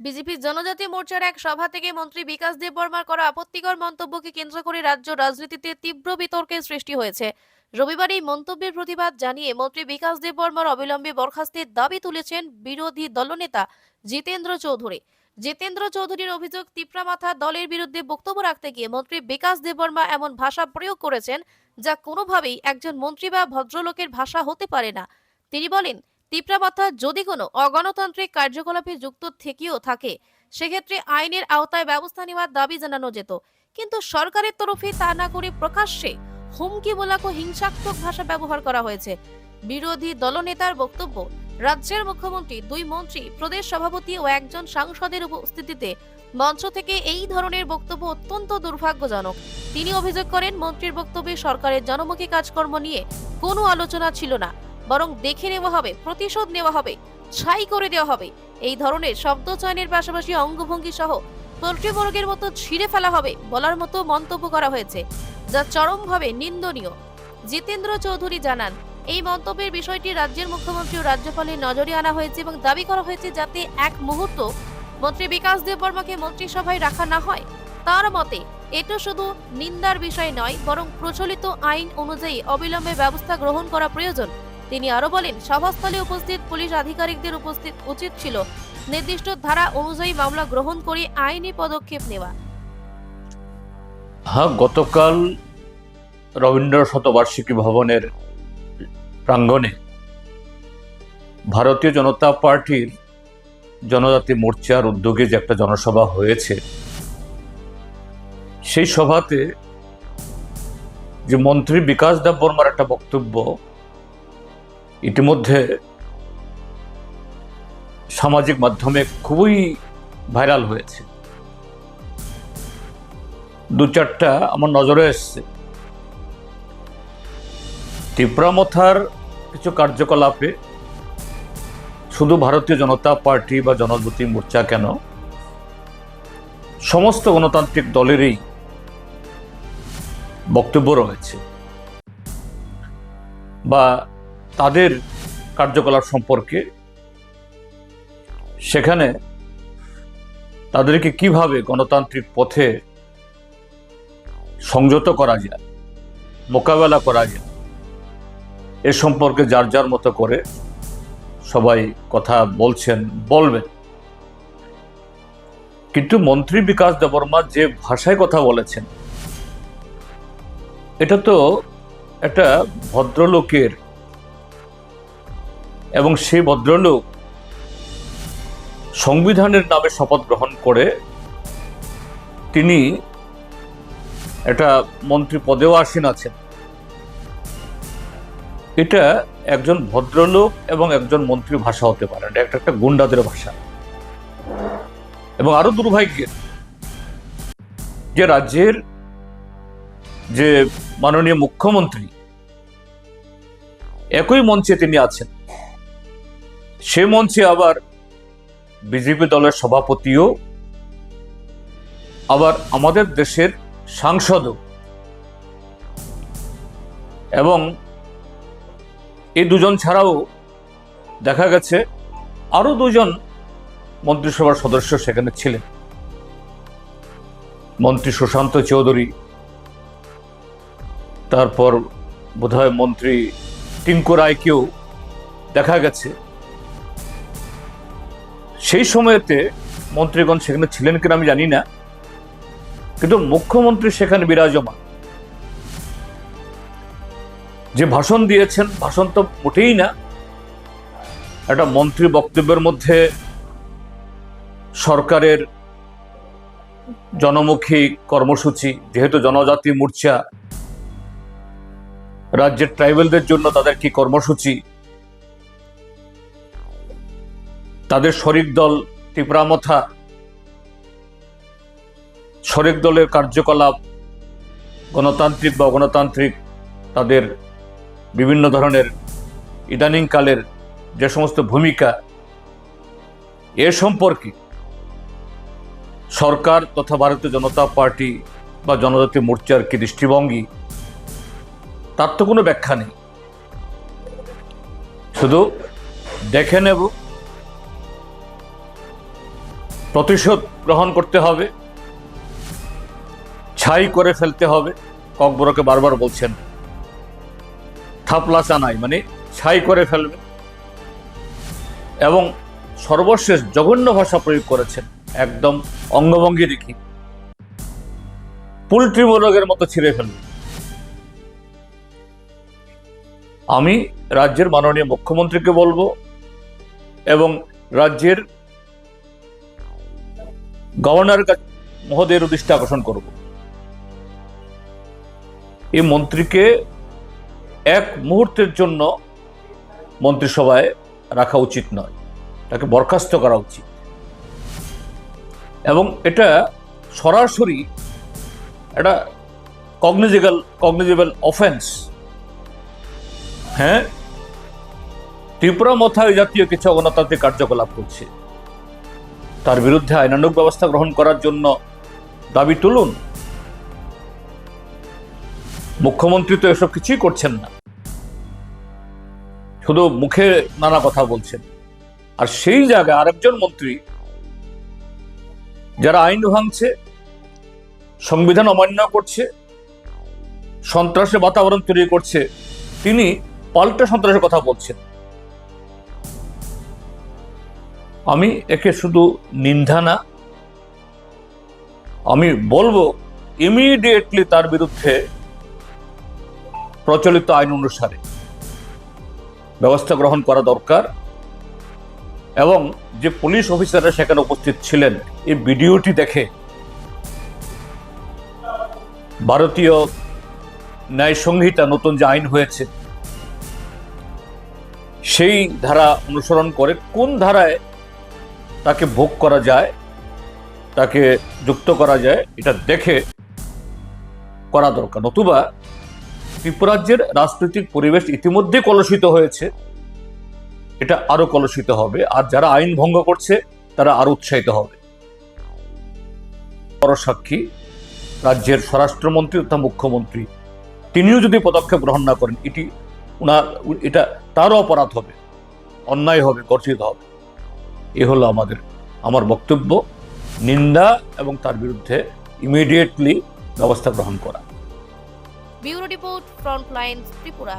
BJP জনজাতি মোর্চার এক সভা থেকে মন্ত্রী বিকাশ দেব বর্মার করা আপত্তিকর মন্তব্যকে কেন্দ্র করে রাজ্য রাজনীতিতে তীব্র বিতর্কের সৃষ্টি হয়েছে। রবিবার এই মন্তব্যের প্রতিবাদ জানিয়ে মন্ত্রী বিকাশ দেব বর্মার অবিলম্বে বরখাস্তের দাবি তুলেছেন বিরোধী দলনেতা জিতেন্দ্র চৌধুরী। জিতেন্দ্র চৌধুরীর অভিযোগ তিপ্রামাথা দলের বিরুদ্ধে বক্তব্য রাখতে গিয়ে মন্ত্রী বিকাশ দেববর্মা এমন ভাষা প্রয়োগ করেছেন যা কোনোভাবেই একজন মন্ত্রী বা ভদ্রলোকের ভাষা হতে পারে না। তিনি বলেন তিপ্রামাথা যদি কোনো অগণতান্ত্রিক কার্যকলাপে যুক্ত থেকেও থাকে, সেক্ষেত্রে আইনের আওতায় ব্যবস্থা নেওয়ার দাবি জানানো যেত। কিন্তু সরকারের তরফে তা না করে প্রকাশ্যে হুমকি হুমকিমূলক ও হিংসাত্মক ভাষা ব্যবহার করা হয়েছে। বিরোধী দলনেতার বক্তব্য, রাজ্যের মুখ্যমন্ত্রী, দুই মন্ত্রী, প্রদেশ সভাপতি ও একজন সাংসদের উপস্থিতিতে মঞ্চ থেকে এই ধরনের বক্তব্য অত্যন্ত দুর্ভাগ্যজনক। তিনি অভিযোগ করেন, মন্ত্রীর বক্তব্যে সরকারের জনমুখী কাজকর্ম নিয়ে কোনো আলোচনা ছিল না। বরং দেখে নেওয়া হবে, প্রতিশোধ নেওয়া হবে, ছাই করে দেওয়া হবে। এই ধরনের শব্দ চয়নের পাশাপাশি অঙ্গভঙ্গি সহ পোল্ট্রি বর্গের মতো ছিঁড়ে ফেলা হবে বলার মতো মন্তব্য করা হয়েছে, যা চরমভাবে নিন্দনীয়। জিতেন্দ্র চৌধুরী জানান, এই মন্তব্যের বিষয়টি রাজ্যের মুখ্যমন্ত্রী ও রাজ্যপালের নজরে আনা হয়েছে এবং দাবি করা হয়েছে যাতে এক মুহূর্ত মন্ত্রী বিকাশ দেব বর্মাকে মন্ত্রিসভায় রাখা না হয়। তার মতে, এটা শুধু নিন্দার বিষয় নয়, বরং প্রচলিত আইন অনুযায়ী অবিলম্বে ব্যবস্থা গ্রহণ করা প্রয়োজন। তিনি আরও বলেন, সভাস্থলে উপস্থিত পুলিশ আধিকারিকদের উপস্থিত উচিত ছিল নির্দিষ্ট ধারা অনুযায়ী মামলা গ্রহণ করে আইনি পদক্ষেপ নেওয়া। হ্যাঁ গতকাল রবীন্দ্র শতবার্ষিকী ভবনের প্রাঙ্গণে ভারতীয় জনতা পার্টির জনজাতি মোর্চার উদ্যোগে যে একটা জনসভা হয়েছে, সেই সভাতে যে মন্ত্রী বিকাশ দেব বর্মার একটা বক্তব্য ইতিমধ্যে সামাজিক মাধ্যমে খুবই ভাইরাল হয়েছে। দু চারটা আমার নজরে এসছে। টিপ্রামথার কিছু কার্যকলাপে শুধু ভারতীয় জনতা পার্টি বা জনজাতি মোর্চা কেন, সমস্ত গণতান্ত্রিক দলেরই বক্তব্য রয়েছে। বা তাদের কার্যকলাপ সম্পর্কে, সেখানে তাদেরকে কীভাবে গণতান্ত্রিক পথে সংযত করা যায়, মোকাবেলা করা যায়, এ সম্পর্কে যার যার মতো করে সবাই কথা বলছেন, বলবেন। কিন্তু মন্ত্রী বিকাশ দেববর্মা যে ভাষায় কথা বলেছেন, এটা তো একটা ভদ্রলোকের এবং সেই ভদ্রলোক সংবিধানের নামে শপথ গ্রহণ করে তিনি একটা মন্ত্রী পদেও আসীন আছেন। এটা একজন ভদ্রলোক এবং একজন মন্ত্রীর ভাষা হতে পারে এটা একটা গুন্ডাদের ভাষা। এবং আরও দুর্ভাগ্যের যে রাজ্যের যে মাননীয় মুখ্যমন্ত্রী একই মঞ্চে তিনি আছেন। সে মঞ্চে আবার বিজেপি দলের সভাপতিও, আবার আমাদের দেশের সাংসদও। এবং এই দুজন ছাড়াও দেখা গেছে আরও দুজন মন্ত্রিসভার সদস্য সেখানে ছিলেন। মন্ত্রী সুশান্ত চৌধুরী, তারপর বোধহয় মন্ত্রী টিঙ্কু রায়কেও দেখা গেছে। সেই সময়তে মন্ত্রীগণ সেখানে ছিলেন কিনা আমি জানি না, কিন্তু মুখ্যমন্ত্রী সেখানে বিরাজমান। যে ভাষণ দিয়েছেন, ভাষণ তো মোটেই না, একটা মন্ত্রী বক্তব্যের মধ্যে সরকারের জনমুখী কর্মসূচি, যেহেতু জনজাতি মোর্চা, রাজ্যের ট্রাইবেলদের জন্য তাদের কি কর্মসূচি তাদের শরিক দল টিপরামথা শরিক দলের কার্যকলাপ গণতান্ত্রিক বা অগণতান্ত্রিক, তাদের বিভিন্ন ধরনের ইদানিংকালের যে সমস্ত ভূমিকা, এ সম্পর্কে সরকার তথা ভারতীয় জনতা পার্টি বা জনজাতি মোর্চার কি দৃষ্টিভঙ্গি, তার তো কোনো ব্যাখ্যা নেই। শুধু দেখে নেব প্রতিশোধ গ্রহণ করতে হবে। ছাই করে ফেলতে হবে, ককবরকে বারবার বলছেন। থাপলা চানাই মানে ছাই করে ফেলবে। এবং সর্বশেষ জঘন্য ভাষা প্রয়োগ করেছেন, একদম অঙ্গভঙ্গি দেখি। পোলট্রি মোরগের মতো ছিঁড়ে ফেলবে। আমি রাজ্যের মাননীয় মুখ্যমন্ত্রীকে বলব এবং রাজ্যের গভর্নর মহোদয়ের দৃষ্টি আকর্ষণ করব। এই মন্ত্রীকে এক মুহূর্তের জন্য মন্ত্রিসভায় রাখা উচিত নয়, তাকে বরখাস্ত করা উচিত। এবং এটা সরাসরি একটা কগনিজেবল কগনিজেবল অফেন্স হ্যাঁ ত্রিপুরা মথায় জাতীয় কিছু অগণতান্ত্রিক কার্যকলাপ করছে। তার বিরুদ্ধে আইনানুগ ব্যবস্থা গ্রহণ করার জন্য দাবি তুলুন। মুখ্যমন্ত্রী তো এসব কিছুই করছেন না। শুধু মুখে নানা কথা বলছেন। আর সেই জায়গায় আরেকজন মন্ত্রী যারা আইন ভাঙছে, সংবিধান অমান্য করছে সন্ত্রাসের বাতাবরণ তৈরি করছে, তিনি পাল্টা সন্ত্রাসের কথা বলছেন। আমি একে শুধু নিন্দা না, আমি বলব ইমিডিয়েটলি তার বিরুদ্ধে প্রচলিত আইন অনুসারে ব্যবস্থা গ্রহণ করা দরকার এবং যে পুলিশ অফিসাররা সেখানে উপস্থিত ছিলেন, এই ভিডিওটি দেখে ভারতীয় ন্যায় সংহিতা নতুন যে আইন হয়েছে, সেই ধারা অনুসরণ করে কোন ধারায় তাকে ভোগ করা যায়, তাকে যুক্ত করা যায়, এটা দেখে করা দরকার। নতুবা ত্রিপুরাজ্যের রাজনৈতিক পরিবেশ ইতিমধ্যে কলুষিত হয়েছে। এটা আরও কলুষিত হবে। আর যারা আইন ভঙ্গ করছে, তারা আরও উৎসাহিত হবে। বড় সাক্ষী, রাজ্যের স্বরাষ্ট্রমন্ত্রী তথা মুখ্যমন্ত্রী, তিনিও যদি পদক্ষেপ গ্রহণ না করেন, এটি উনার, এটা তারও অপরাধ হবে, অন্যায় হবে, গর্জিত হবে। এ হলো আমাদের, আমার বক্তব্য, নিন্দা এবং তার বিরুদ্ধে ইমিডিয়েটলি ব্যবস্থা গ্রহণ করা। Bureau report frontline Tripura.